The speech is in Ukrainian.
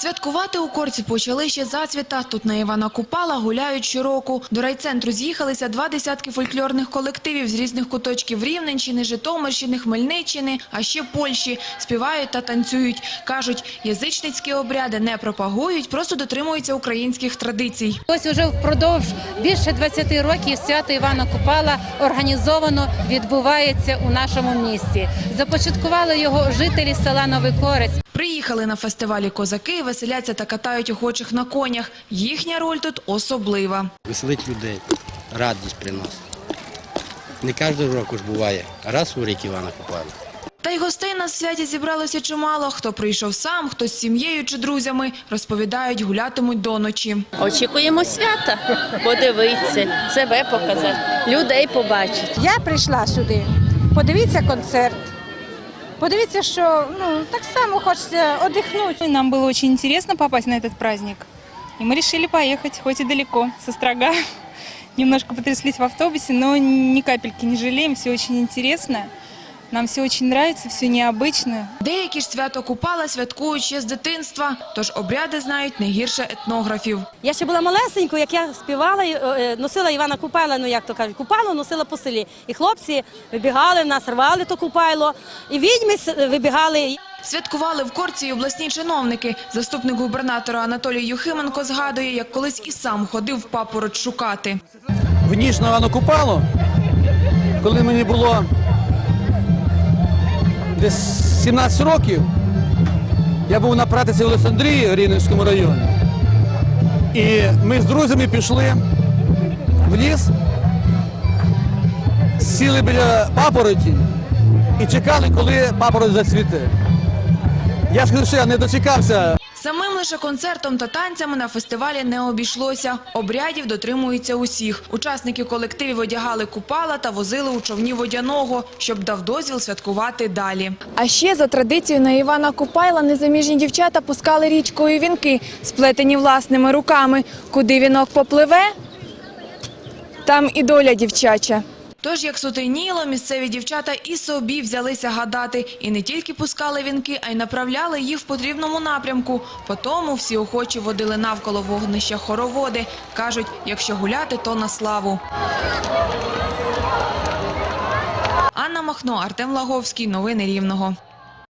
Святкувати у Корці почали ще зацвіта. Тут на Івана Купала гуляють щороку. До райцентру з'їхалися два десятки фольклорних колективів з різних куточків Рівненщини, Житомирщини, Хмельниччини, а ще Польщі. Співають та танцюють. Кажуть, язичницькі обряди не пропагують, просто дотримуються українських традицій. Ось уже впродовж більше 20 років свято Івана Купала організовано відбувається у нашому місті. Започаткували його жителі села Новий Корець. Приїхали на фестивалі козаки, веселяться та катають охочих на конях. Їхня роль тут особлива. веселить людей, радість приносить. Не кожного року ж буває, раз у рік Івана Купала. Та й гостей на святі зібралося чимало. Хто прийшов сам, хто з сім'єю чи друзями. Розповідають, гулятимуть до ночі. Очікуємо свята, подивитися, себе показати, людей побачити. Я прийшла сюди. Подивіться концерт. Подивіться, що ну так само хочеться одихнути. Нам было очень интересно попасть на этот праздник. И мы решили поехать, хоть и далеко, со Строга. Немножко потряслись в автобусе, но ни капельки не жалеем, все очень интересно. Нам все очень нравится, все необычно. Деякі ж свято Купала святкують ще з дитинства, тож обряди знають не гірше етнографів. Я ще була малесенькою, як я співала, е, е, носила Івана Купайла, ну як то кажуть, купало носила по селі. І хлопці вибігали в нас, рвали то купайло, і відьми вибігали. Святкували в Корці й обласні чиновники. Заступник губернатора Анатолій Юхименко згадує, як колись і сам ходив в папороть шукати. в ніч на Івано Купало, коли мені було десь 17 років, я був на практиці в Олександрії, Рівненському районі. І ми з друзями пішли в ліс, сіли біля папороті і чекали, коли папороть зацвіте. Я ж кажу, що я не дочекався Самим лише концертом та танцями на фестивалі не обійшлося. Обрядів дотримуються усіх. Учасники колективів одягали купала та возили у човні водяного, щоб дав дозвіл святкувати далі. А ще за традицією на Івана Купайла незаміжні дівчата пускали річкою вінки, сплетені власними руками. Куди вінок попливе, там і доля дівчача. Тож, як сутеніло, місцеві дівчата і собі взялися гадати. І не тільки пускали вінки, а й направляли їх в потрібному напрямку. Потому всі охочі водили навколо вогнища хороводи. Кажуть, якщо гуляти, то на славу. Анна Махно, Артем Лаговський. Новини Рівного.